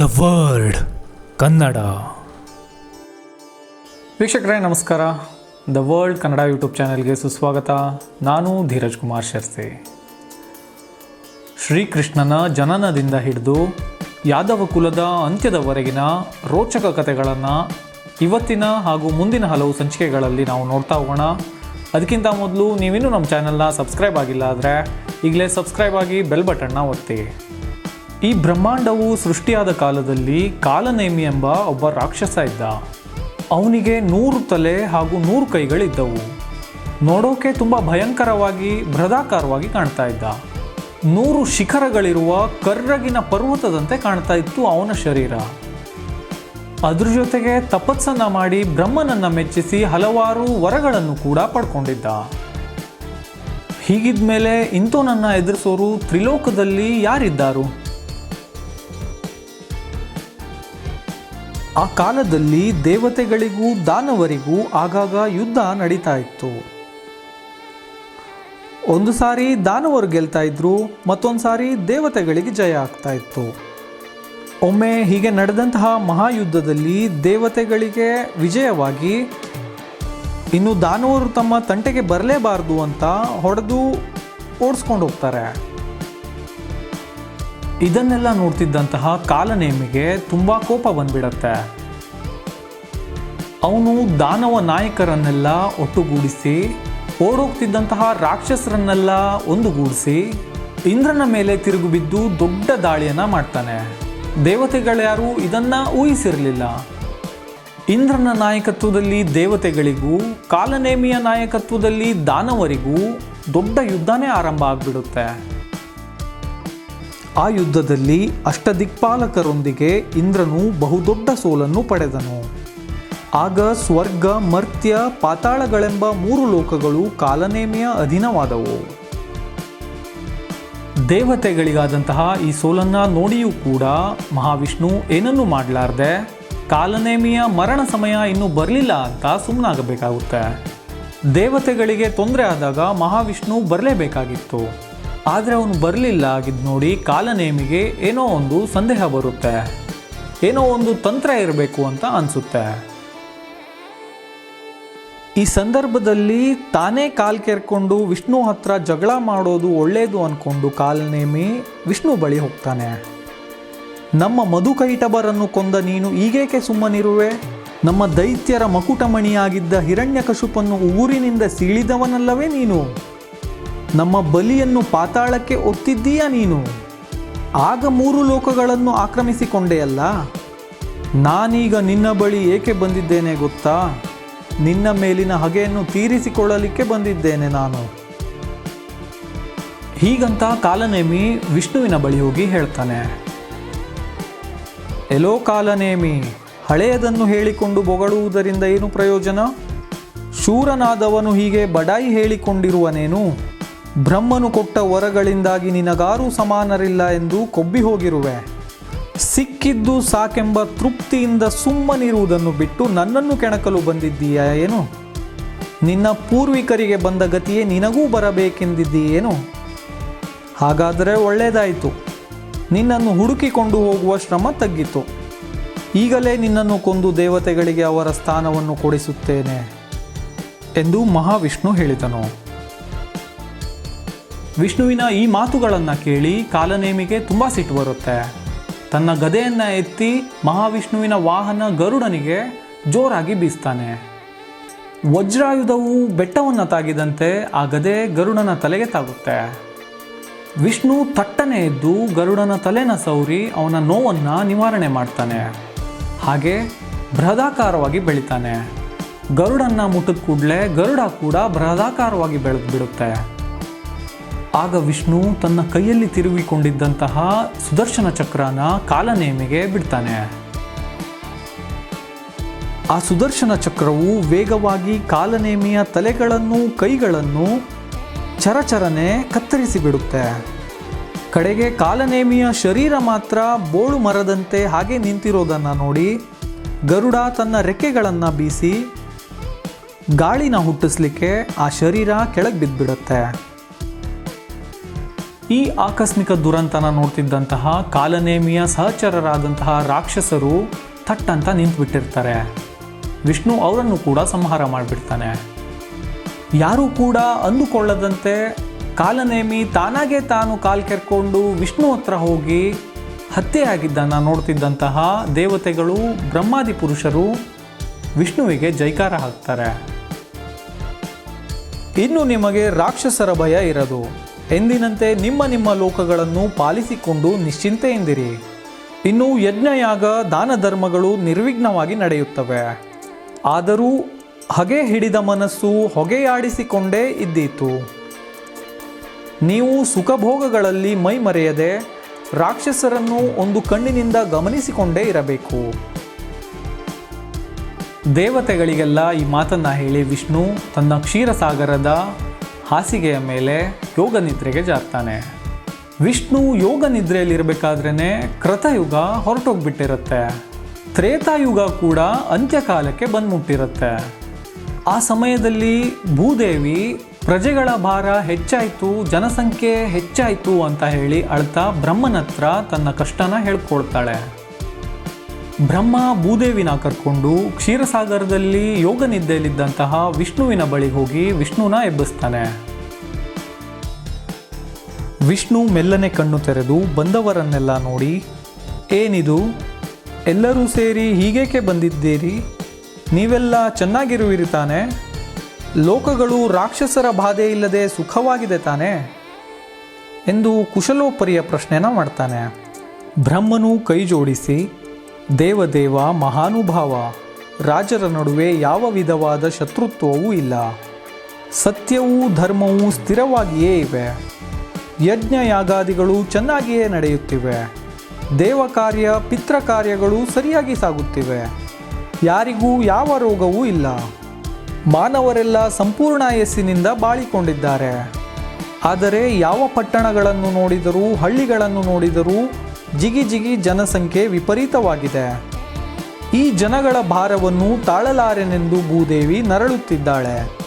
The world, Kannada. ವೀಕ್ಷಕರೇ, ನಮಸ್ಕಾರ. The world Kannada YouTube ಚಾನೆಲ್ಗೆ ಸುಸ್ವಾಗತ. ನಾನು ಧೀರಜ್ ಕುಮಾರ್ ಶರ್ಸೆ. ಶ್ರೀಕೃಷ್ಣನ ಜನನದಿಂದ ಹಿಡಿದು ಯಾದವ ಕುಲದ ಅಂತ್ಯದವರೆಗಿನ ರೋಚಕ ಕಥೆಗಳನ್ನು ಇವತ್ತಿನ ಹಾಗೂ ಮುಂದಿನ ಹಲವು ಸಂಚಿಕೆಗಳಲ್ಲಿ ನಾವು ನೋಡ್ತಾ ಹೋಗೋಣ. ಅದಕ್ಕಿಂತ ಮೊದಲು ನೀವಿನ್ನೂ ನಮ್ಮ ಚಾನೆಲ್ನ ಸಬ್ಸ್ಕ್ರೈಬ್ ಆಗಿಲ್ಲ ಆದರೆ ಈಗಲೇ ಸಬ್ಸ್ಕ್ರೈಬ್ ಆಗಿ ಬೆಲ್ ಬಟನ್ನ ಒತ್ತಿ. ಈ ಬ್ರಹ್ಮಾಂಡವು ಸೃಷ್ಟಿಯಾದ ಕಾಲದಲ್ಲಿ ಕಾಲನೇಮಿ ಎಂಬ ಒಬ್ಬ ರಾಕ್ಷಸ ಇದ್ದ. ಅವನಿಗೆ ನೂರು ತಲೆ ಹಾಗೂ ನೂರು ಕೈಗಳಿದ್ದವು. ನೋಡೋಕೆ ತುಂಬ ಭಯಂಕರವಾಗಿ, ಬೃಹದಾಕಾರವಾಗಿ ಕಾಣ್ತಾ ಇದ್ದ. ನೂರು ಶಿಖರಗಳಿರುವ ಕರ್ರಗಿನ ಪರ್ವತದಂತೆ ಕಾಣ್ತಾ ಇತ್ತು ಅವನ ಶರೀರ. ಅದ್ರ ಜೊತೆಗೆ ತಪಸ್ಸನ್ನ ಮಾಡಿ ಬ್ರಹ್ಮನನ್ನ ಮೆಚ್ಚಿಸಿ ಹಲವಾರು ವರಗಳನ್ನು ಕೂಡ ಪಡ್ಕೊಂಡಿದ್ದ. ಹೀಗಿದ್ಮೇಲೆ ಇಂಥವನನ್ನ ಎದುರಿಸೋರು ತ್ರಿಲೋಕದಲ್ಲಿ ಯಾರಿದ್ದಾರು? ಆ ಕಾಲದಲ್ಲಿ ದೇವತೆಗಳಿಗೂ ದಾನವರಿಗೂ ಆಗಾಗ ಯುದ್ಧ ನಡೀತಾ ಇತ್ತು ಒಂದು ಸಾರಿ ದಾನವರು ಗೆಲ್ತಾ ಇದ್ರು, ಮತ್ತೊಂದು ಸಾರಿ ದೇವತೆಗಳಿಗೆ ಜಯ ಆಗ್ತಾ ಇತ್ತು ಒಮ್ಮೆ ಹೀಗೆ ನಡೆದಂತಹ ಮಹಾಯುದ್ಧದಲ್ಲಿ ದೇವತೆಗಳಿಗೆ ವಿಜಯವಾಗಿ, ಇನ್ನು ದಾನವರು ತಮ್ಮ ತಂಟೆಗೆ ಬರಲೇಬಾರದು ಅಂತ ಹೊಡೆದು ಓಡಿಸ್ಕೊಂಡು ಹೋಗ್ತಾರೆ. ಇದನ್ನೆಲ್ಲ ನೋಡ್ತಿದ್ದಂತಹ ಕಾಲನೇಮಿಗೆ ತುಂಬ ಕೋಪ ಬಂದ್ಬಿಡತ್ತೆ. ಅವನು ದಾನವ ನಾಯಕರನ್ನೆಲ್ಲ ಒಟ್ಟುಗೂಡಿಸಿ, ಓಡೋಗ್ತಿದ್ದಂತಹ ರಾಕ್ಷಸರನ್ನೆಲ್ಲ ಒಂದುಗೂಡಿಸಿ, ಇಂದ್ರನ ಮೇಲೆ ತಿರುಗು ಬಿದ್ದು ದೊಡ್ಡ ದಾಳಿಯನ್ನ ಮಾಡ್ತಾನೆ. ದೇವತೆಗಳ್ಯಾರು ಇದನ್ನು ಊಹಿಸಿರಲಿಲ್ಲ. ಇಂದ್ರನ ನಾಯಕತ್ವದಲ್ಲಿ ದೇವತೆಗಳಿಗೂ, ಕಾಲನೇಮಿಯ ನಾಯಕತ್ವದಲ್ಲಿ ದಾನವರಿಗೂ ದೊಡ್ಡ ಯುದ್ಧನೇ ಆರಂಭ ಆಗ್ಬಿಡುತ್ತೆ. ಆ ಯುದ್ಧದಲ್ಲಿ ಅಷ್ಟದಿಕ್ಪಾಲಕರೊಂದಿಗೆ ಇಂದ್ರನು ಬಹುದೊಡ್ಡ ಸೋಲನ್ನು ಪಡೆದನು. ಆಗ ಸ್ವರ್ಗ, ಮರ್ತ್ಯ, ಪಾತಾಳಗಳೆಂಬ ಮೂರು ಲೋಕಗಳು ಕಾಲನೇಮಿಯ ಅಧೀನವಾದವು. ದೇವತೆಗಳಿಗಾದಂತಹ ಈ ಸೋಲನ್ನ ನೋಡಿಯೂ ಕೂಡ ಮಹಾವಿಷ್ಣು ಏನನ್ನೂ ಮಾಡಲಾರ್ದೆ, ಕಾಲನೇಮಿಯ ಮರಣ ಸಮಯ ಇನ್ನೂ ಬರಲಿಲ್ಲ ಅಂತ ಸುಮ್ಮನಾಗಬೇಕಾಗುತ್ತೆ ದೇವತೆಗಳಿಗೆ ತೊಂದರೆ ಆದಾಗ ಮಹಾವಿಷ್ಣು ಬರಲೇಬೇಕಾಗಿತ್ತು. ಆದರೆ ಅವನು ಬರಲಿಲ್ಲ ಆಗಿದ್ದು ನೋಡಿ ಕಾಲನೇಮಿಗೆ ಏನೋ ಒಂದು ಸಂದೇಹ ಬರುತ್ತೆ. ಏನೋ ಒಂದು ತಂತ್ರ ಇರಬೇಕು ಅಂತ ಅನಿಸುತ್ತೆ. ಈ ಸಂದರ್ಭದಲ್ಲಿ ತಾನೇ ಕಾಲು ಕೆರ್ಕೊಂಡು ವಿಷ್ಣು ಹತ್ರ ಜಗಳ ಮಾಡೋದು ಒಳ್ಳೆಯದು ಅಂದ್ಕೊಂಡು ಕಾಲನೇಮಿ ವಿಷ್ಣು ಬಳಿ ಹೋಗ್ತಾನೆ. ನಮ್ಮ ಮಧುಕೈಟಬರನ್ನು ಕೊಂದ ನೀನು ಈಗೇಕೆ ಸುಮ್ಮನಿರುವೆ? ನಮ್ಮ ದೈತ್ಯರ ಮಕುಟಮಣಿಯಾಗಿದ್ದ ಹಿರಣ್ಯಕಶುಪನ್ನು ಊರಿನಿಂದ ಸೀಳಿದವನಲ್ಲವೇ ನೀನು? ನಮ್ಮ ಬಲಿಯನ್ನು ಪಾತಾಳಕ್ಕೆ ಒತ್ತಿದ್ದೀಯ ನೀನು? ಆಗ ಮೂರು ಲೋಕಗಳನ್ನು ಆಕ್ರಮಿಸಿಕೊಂಡೆಯಲ್ಲ ನಾನೀಗ ನಿನ್ನ ಬಳಿ ಏಕೆ ಬಂದಿದ್ದೇನೆ ಗೊತ್ತಾ? ನಿನ್ನ ಮೇಲಿನ ಹಗೆಯನ್ನು ತೀರಿಸಿಕೊಳ್ಳಲಿಕ್ಕೆ ಬಂದಿದ್ದೇನೆ ನಾನು. ಹೀಗಂತ ಕಾಲನೇಮಿ ವಿಷ್ಣುವಿನ ಬಳಿ ಹೋಗಿ ಹೇಳ್ತಾನೆ. ಎಲೋ ಕಾಲನೇಮಿ, ಹಳೆಯದನ್ನು ಹೇಳಿಕೊಂಡು ಬೊಗಳುವುದರಿಂದ ಏನು ಪ್ರಯೋಜನ? ಶೂರನಾದವನು ಹೀಗೆ ಬಡಾಯಿ ಹೇಳಿಕೊಂಡಿರುವನೇನು? ಬ್ರಹ್ಮನು ಕೊಟ್ಟ ವರಗಳಿಂದಾಗಿ ನಿನಗಾರೂ ಸಮಾನರಿಲ್ಲ ಎಂದು ಕೊಬ್ಬಿ ಹೋಗಿರುವೆ. ಸಿಕ್ಕಿದ್ದು ಸಾಕೆಂಬ ತೃಪ್ತಿಯಿಂದ ಸುಮ್ಮನಿರುವುದನ್ನು ಬಿಟ್ಟು ನನ್ನನ್ನು ಕೆಣಕಲು ಬಂದಿದ್ದೀಯಾ ಏನು? ನಿನ್ನ ಪೂರ್ವಿಕರಿಗೆ ಬಂದ ಗತಿಯೇ ನಿನಗೂ ಬರಬೇಕೆಂದಿದ್ದೀಯೇನು? ಹಾಗಾದರೆ ಒಳ್ಳೆಯದಾಯಿತು ನಿನ್ನನ್ನು ಹುಡುಕಿಕೊಂಡು ಹೋಗುವ ಶ್ರಮ ತಗ್ಗಿತು. ಈಗಲೇ ನಿನ್ನನ್ನು ಕೊಂದು ದೇವತೆಗಳಿಗೆ ಅವರ ಸ್ಥಾನವನ್ನು ಕೊಡಿಸುತ್ತೇನೆ ಎಂದು ಮಹಾವಿಷ್ಣು ಹೇಳಿದನು. ವಿಷ್ಣುವಿನ ಈ ಮಾತುಗಳನ್ನು ಕೇಳಿ ಕಾಲನೇಮಿಗೆ ತುಂಬ ಸಿಟ್ಟು ಬರುತ್ತೆ. ತನ್ನ ಗದೆಯನ್ನು ಎತ್ತಿ ಮಹಾವಿಷ್ಣುವಿನ ವಾಹನ ಗರುಡನಿಗೆ ಜೋರಾಗಿ ಬೀಸ್ತಾನೆ. ವಜ್ರಾಯುಧವು ಬೆಟ್ಟವನ್ನು ತಾಗಿದಂತೆ ಆ ಗದೆ ಗರುಡನ ತಲೆಗೆ ತಾಗುತ್ತೆ. ವಿಷ್ಣು ತಟ್ಟನೆ ಎದ್ದು ಗರುಡನ ತಲೆನ ಸೌರಿ ಅವನ ನೋವನ್ನು ನಿವಾರಣೆ ಮಾಡ್ತಾನೆ. ಹಾಗೆ ಬೃಹದಾಕಾರವಾಗಿ ಬೆಳಿತಾನೆ. ಗರುಡನ್ನ ಮುಟ್ಟಿದ ಕೂಡಲೇ ಗರುಡ ಕೂಡ ಬೃಹದಾಕಾರವಾಗಿ ಬೆಳೆದು ಬಿಡುತ್ತೆ ಆಗ ವಿಷ್ಣು ತನ್ನ ಕೈಯಲ್ಲಿ ತಿರುಗಿಕೊಂಡಿದ್ದಂತಹ ಸುದರ್ಶನ ಚಕ್ರನ ಕಾಲನೇಮಿಗೆ ಬಿಡ್ತಾನೆ. ಆ ಸುದರ್ಶನ ಚಕ್ರವು ವೇಗವಾಗಿ ಕಾಲನೇಮಿಯ ತಲೆಗಳನ್ನು ಕೈಗಳನ್ನು ಚರಚರನೆ ಕತ್ತರಿಸಿ ಬಿಡುತ್ತೆ ಕಡೆಗೆ ಕಾಲನೇಮಿಯ ಶರೀರ ಮಾತ್ರ ಬೋಳು ಮರದಂತೆ ಹಾಗೆ ನಿಂತಿರೋದನ್ನು ನೋಡಿ ಗರುಡ ತನ್ನ ರೆಕ್ಕೆಗಳನ್ನು ಬೀಸಿ ಗಾಳಿನ ಹುಟ್ಟಿಸ್ಲಿಕ್ಕೆ ಆ ಶರೀರ ಕೆಳಗೆ ಬಿದ್ದುಬಿಡುತ್ತೆ. ಈ ಆಕಸ್ಮಿಕ ದುರಂತನ ನೋಡ್ತಿದ್ದಂತಹ ಕಾಲನೇಮಿಯ ಸಹಚರರಾದಂತಹ ರಾಕ್ಷಸರು ಥಟ್ಟಂತ ನಿಂತುಬಿಟ್ಟಿರ್ತಾರೆ. ವಿಷ್ಣು ಅವರನ್ನು ಕೂಡ ಸಂಹಾರ ಮಾಡಿಬಿಡ್ತಾನೆ. ಯಾರೂ ಕೂಡ ಅಂದುಕೊಳ್ಳದಂತೆ ಕಾಲನೇಮಿ ತಾನಾಗೆ ತಾನು ಕಾಲು ಕೆರ್ಕೊಂಡು ವಿಷ್ಣು ಹತ್ರ ಹೋಗಿ ಹತ್ಯೆಯಾಗಿದ್ದನ್ನು ನೋಡ್ತಿದ್ದಂತಹ ದೇವತೆಗಳು, ಬ್ರಹ್ಮಾದಿ ಪುರುಷರು ವಿಷ್ಣುವಿಗೆ ಜೈಕಾರ ಹಾಕ್ತಾರೆ. ಇನ್ನು ನಿಮಗೆ ರಾಕ್ಷಸರ ಭಯ ಇರದು. ಎಂದಿನಂತೆ ನಿಮ್ಮ ನಿಮ್ಮ ಲೋಕಗಳನ್ನು ಪಾಲಿಸಿಕೊಂಡು ನಿಶ್ಚಿಂತೆಯಿಂದಿರಿ. ಇನ್ನು ಯಜ್ಞಯಾಗ ದಾನ ಧರ್ಮಗಳು ನಿರ್ವಿಘ್ನವಾಗಿ ನಡೆಯುತ್ತವೆ. ಆದರೂ ಹಗೆ ಹಿಡಿದ ಮನಸ್ಸು ಹೊಗೆಯಾಡಿಸಿಕೊಂಡೇ ಇದ್ದೀತು. ನೀವು ಸುಖಭೋಗಗಳಲ್ಲಿ ಮೈ ಮರೆಯದೆ ರಾಕ್ಷಸರನ್ನು ಒಂದು ಕಣ್ಣಿನಿಂದ ಗಮನಿಸಿಕೊಂಡೇ ಇರಬೇಕು. ದೇವತೆಗಳಿಗೆಲ್ಲ ಈ ಮಾತನ್ನು ಹೇಳಿ ವಿಷ್ಣು ತನ್ನ ಕ್ಷೀರಸಾಗರದ ಹಾಸಿಗೆಯ ಮೇಲೆ ಯೋಗ ನಿದ್ರೆಗೆ ಜಾರ್ತಾನೆ ವಿಷ್ಣು ಯೋಗ ನಿದ್ರೆಯಲ್ಲಿರಬೇಕಾದ್ರೇ ಕೃತಯುಗ ಹೊರಟೋಗ್ಬಿಟ್ಟಿರುತ್ತೆ. ತ್ರೇತಾಯುಗ ಕೂಡ ಅಂತ್ಯಕಾಲಕ್ಕೆ ಬಂದ್ಮುಟ್ಟಿರುತ್ತೆ. ಆ ಸಮಯದಲ್ಲಿ ಭೂದೇವಿ ಪ್ರಜೆಗಳ ಭಾರ ಹೆಚ್ಚಾಯಿತು, ಜನಸಂಖ್ಯೆ ಹೆಚ್ಚಾಯಿತು ಅಂತ ಹೇಳಿ ಅಳ್ತಾ ಬ್ರಹ್ಮನತ್ರ ತನ್ನ ಕಷ್ಟನ ಹೇಳ್ಕೊಳ್ತಾಳೆ. ಬ್ರಹ್ಮ ಭೂದೇವಿನ ಕರ್ಕೊಂಡು ಕ್ಷೀರಸಾಗರದಲ್ಲಿ ಯೋಗ ನಿದ್ದೆಯಲ್ಲಿದ್ದಂತಹ ವಿಷ್ಣುವಿನ ಬಳಿ ಹೋಗಿ ವಿಷ್ಣುನ ಎಬ್ಬಿಸ್ತಾನೆ. ವಿಷ್ಣು ಮೆಲ್ಲನೆ ಕಣ್ಣು ತೆರೆದು ಬಂದವರನ್ನೆಲ್ಲ ನೋಡಿ, ಏನಿದು? ಎಲ್ಲರೂ ಸೇರಿ ಹೀಗೇಕೆ ಬಂದಿದ್ದೀರಿ? ನೀವೆಲ್ಲ ಚೆನ್ನಾಗಿರುವಿರಿ ತಾನೆ? ಲೋಕಗಳು ರಾಕ್ಷಸರ ಬಾಧೆ ಇಲ್ಲದೆ ಸುಖವಾಗಿದೆ ತಾನೆ? ಎಂದು ಕುಶಲೋಪರಿಯ ಪ್ರಶ್ನೆನ ಮಾಡ್ತಾನೆ. ಬ್ರಹ್ಮನು ಕೈ ಜೋಡಿಸಿ ದೇವದೇವ ಮಹಾನುಭಾವ, ರಾಜರ ನಡುವೆ ಯಾವ ವಿಧವಾದ ಶತ್ರುತ್ವವೂ ಇಲ್ಲ. ಸತ್ಯವೂ ಧರ್ಮವೂ ಸ್ಥಿರವಾಗಿಯೇ ಇವೆ. ಯಜ್ಞ ಯಾಗಾದಿಗಳು ಚೆನ್ನಾಗಿಯೇ ನಡೆಯುತ್ತಿವೆ. ದೇವ ಕಾರ್ಯ ಪಿತ್ರ ಕಾರ್ಯಗಳು ಸರಿಯಾಗಿ ಸಾಗುತ್ತಿವೆ. ಯಾರಿಗೂ ಯಾವ ರೋಗವೂ ಇಲ್ಲ. ಮಾನವರೆಲ್ಲ ಸಂಪೂರ್ಣ ಯಸ್ಸಿನಿಂದ ಬಾಳಿಕೊಂಡಿದ್ದಾರೆ. ಆದರೆ ಯಾವ ಪಟ್ಟಣಗಳನ್ನು ನೋಡಿದರೂ, ಹಳ್ಳಿಗಳನ್ನು ನೋಡಿದರೂ ಜಿಗಿ ಜಿಗಿ ಜನಸಂಖ್ಯೆ ವಿಪರೀತವಾಗಿದೆ. ಈ ಜನಗಳ ಭಾರವನ್ನು ತಾಳಲಾರೆನೆಂದು ಭೂದೇವಿ ನರಳುತ್ತಿದ್ದಾಳೆ.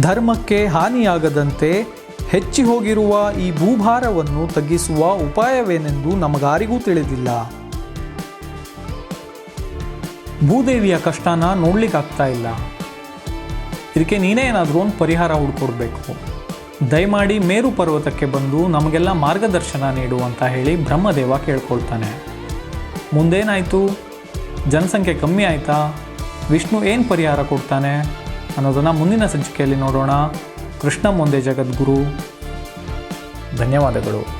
ಧರ್ಮಕ್ಕೆ ಹಾನಿಯಾಗದಂತೆ ಹೆಚ್ಚಿ ಹೋಗಿರುವ ಈ ಭೂಭಾರವನ್ನು ತಗ್ಗಿಸುವ ಉಪಾಯವೇನೆಂದು ನಮಗಾರಿಗೂ ತಿಳಿದಿಲ್ಲ. ಭೂದೇವಿಯ ಕಷ್ಟನ ನೋಡ್ಲಿಕ್ಕಾಗ್ತಾ ಇಲ್ಲ. ಇದಕ್ಕೆ ನೀನೇ ಏನಾದರೂ ಒಂದು ಪರಿಹಾರ ಹುಡ್ಕೊಡ್ಬೇಕು. ದಯಮಾಡಿ ಮೇರು ಪರ್ವತಕ್ಕೆ ಬಂದು ನಮಗೆಲ್ಲ ಮಾರ್ಗದರ್ಶನ ನೀಡು ಅಂತ ಹೇಳಿ ಬ್ರಹ್ಮದೇವ ಕೇಳ್ಕೊಳ್ತಾನೆ. ಮುಂದೇನಾಯಿತು? ಜನಸಂಖ್ಯೆ ಕಮ್ಮಿ ಆಯಿತಾ? ವಿಷ್ಣು ಏನು ಪರಿಹಾರ ಕೊಡ್ತಾನೆ? ಅನ್ನೋದನ್ನು ಮುಂದಿನ ಸಂಚಿಕೆಯಲ್ಲಿ ನೋಡೋಣ. ಕೃಷ್ಣ ಮುಂದೆ ಜಗದ್ಗುರು. ಧನ್ಯವಾದಗಳು.